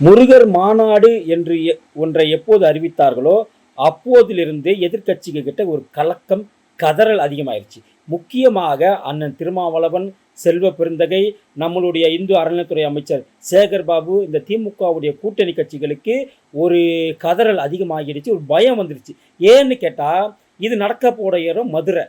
முருகர் மாநாடு என்று எ- ஒன்றை எப்போது அறிவித்தார்களோ அப்போதிலிருந்தே எதிர்கட்சிகள் கிட்ட ஒரு கலக்கம் கதறல் அதிகமாயிருச்சு. முக்கியமாக அண்ணன் திருமாவளவன் செல்வ பெருந்தகை நம்மளுடைய இந்து அறநிலைத்துறை அமைச்சர் சேகர் பாபு இந்த திமுகவுடைய கூட்டணி கட்சிகளுக்கு ஒரு கதறல் அதிகமாகிடுச்சு ஒரு பயம் வந்துடுச்சு ஏன்னு கேட்டால் இது நடக்க போட இடம் மதுரை.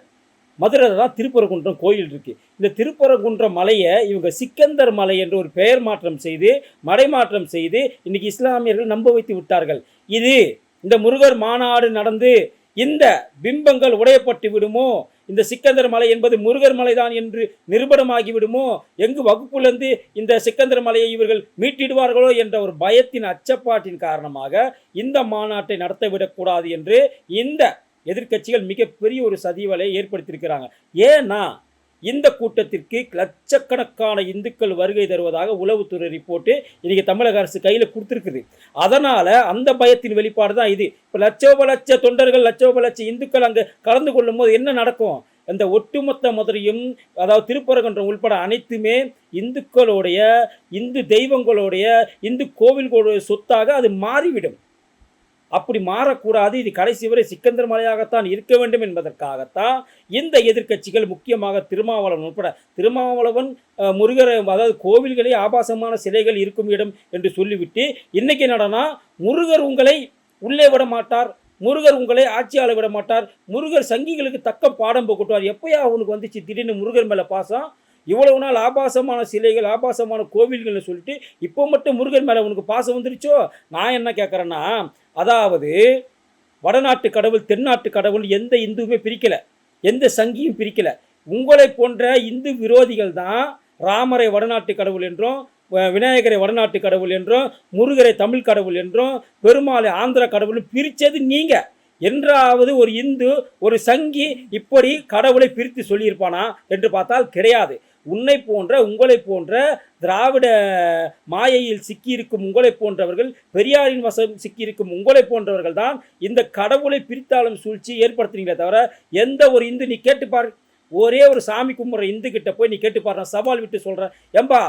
மதுரையில் தான் திருப்பரங்குன்றம் கோயில் இருக்குது இந்த திருப்பரங்குன்றம் மலையை இவங்க சிக்கந்தர் மலை என்று ஒரு பெயர் மாற்றம் செய்து மடைமாற்றம் செய்து இன்னைக்கு இஸ்லாமியர்கள் நம்ப வைத்து விட்டார்கள். இது இந்த முருகர் மாநாடு நடந்து இந்த பிம்பங்கள் உடையப்பட்டு விடுமோ? இந்த சிக்கந்தர் மலை என்பது முருகர் மலைதான் என்று நிரூபணமாகி விடுமோ? எங்கு வகுப்புலேருந்து இந்த சிக்கந்தர் மலையை இவர்கள் மீட்டிடுவார்களோ என்ற ஒரு பயத்தின் அச்சப்பாட்டின் காரணமாக இந்த மாநாட்டை நடத்த விடக்கூடாது என்று இந்த எதிர்க்கட்சிகள் மிகப்பெரிய ஒரு சதிவலையை ஏற்படுத்தியிருக்கிறாங்க. ஏன்னா இந்த கூட்டத்திற்கு லட்சக்கணக்கான இந்துக்கள் வருகை தருவதாக உளவுத்துறை ரிப்போர்ட்டு இன்றைக்கி தமிழக அரசு கையில் கொடுத்துருக்குது. அதனால் அந்த பயத்தின் வெளிப்பாடு தான் இது. இப்போ லட்சோப லட்ச தொண்டர்கள் லட்சோப லட்ச இந்துக்கள் அங்கே கலந்து கொள்ளும் போது என்ன நடக்கும்? அந்த ஒட்டுமொத்த மதுரையும் அதாவது திருப்பரங்குன்றம் உள்பட அனைத்துமே இந்துக்களுடைய இந்து தெய்வங்களுடைய இந்து கோவில்களுடைய சொத்தாக அது மாறிவிடும். அப்படி மாறக்கூடாது. இது கடைசி வரை சிக்கந்தர் மலையாகத்தான் இருக்க வேண்டும் என்பதற்காகத்தான் இந்த எதிர்க்கட்சிகள் முக்கியமாக திருமாவளவன் உட்பட திருமாவளவன் முருகர் அதாவது கோவில்களே ஆபாசமான சிலைகள் இருக்கும் இடம் என்று சொல்லிவிட்டு இன்றைக்கி என்னடனா முருகர் உங்களை உள்ளே விட மாட்டார் முருகர் உங்களை ஆட்சியாளர் விட மாட்டார் முருகர் சங்கிகளுக்கு தக்க பாடம் போட்டுவார் எப்போயா அவனுக்கு வந்துச்சு திடீர்னு முருகர் மேலே பாசம்? இவ்வளவு நாள் ஆபாசமான சிலைகள் ஆபாசமான கோவில்கள்னு சொல்லிட்டு இப்போ மட்டும் முருகன் மேலே உனக்கு பாசம் வந்துருச்சோ? நான் என்ன கேட்குறேன்னா அதாவது வடநாட்டு கடவுள் தென்னாட்டு கடவுள் எந்த இந்துவுமே பிரிக்கலை. எந்த சங்கியும் பிரிக்கலை. உங்களை போன்ற இந்து விரோதிகள் தான் ராமரை வடநாட்டு கடவுள் என்றும் விநாயகரை வடநாட்டு கடவுள் என்றும் முருகரை தமிழ் கடவுள் என்றும் பெருமாளை ஆந்திர கடவுள் பிரித்தது நீங்கள் என்றாவது ஒரு இந்து ஒரு சங்கி இப்படி கடவுளை பிரித்து சொல்லியிருப்பானா? என்று பார்த்தால் கிடையாது. உன்னை போன்ற உங்களை போன்ற திராவிட மாயையில் சிக்கியிருக்கும் உங்களை போன்றவர்கள் பெரியாரின் வசம் சிக்கியிருக்கும் உங்களை போன்றவர்கள் தான் இந்த கடவுளை பிரித்தாளும் சூழ்ச்சி ஏற்படுத்துறீங்களே தவிர எந்த ஒரு இந்து நீ கேட்டுப்பார் ஒரே ஒரு சாமி கும்பிட்ற இந்து கிட்ட போய் நீ கேட்டுப்பார் நான் சவால் விட்டு சொல்கிறேன் ஏம்பா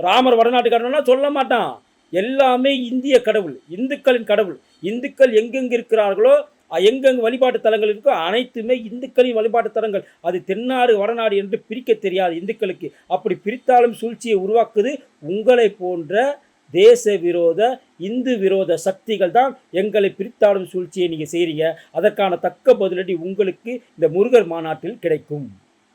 ராமர் வடநாட்டுக்காரனா சொல்ல மாட்டான். எல்லாமே இந்திய கடவுள் இந்துக்களின் கடவுள். இந்துக்கள் எங்கெங்கு இருக்கிறார்களோ எங்கெங்கு வழிபாட்டு தலங்கள் இருக்கோ அனைத்துமே இந்துக்களின் வழிபாட்டு தலங்கள். அது தென்னாடு வடநாடு என்று பிரிக்க தெரியாது இந்துக்களுக்கு. அப்படி பிரித்தாலும் சூழ்ச்சியை உருவாக்குது உங்களை போன்ற தேச விரோத இந்து விரோத சக்திகள் தான் எங்களை பிரித்தாளும் சூழ்ச்சியை நீங்கள் செய்கிறீங்க அதற்கான தக்க பதிலடி உங்களுக்கு இந்த முருகர் மாநாட்டில் கிடைக்கும்.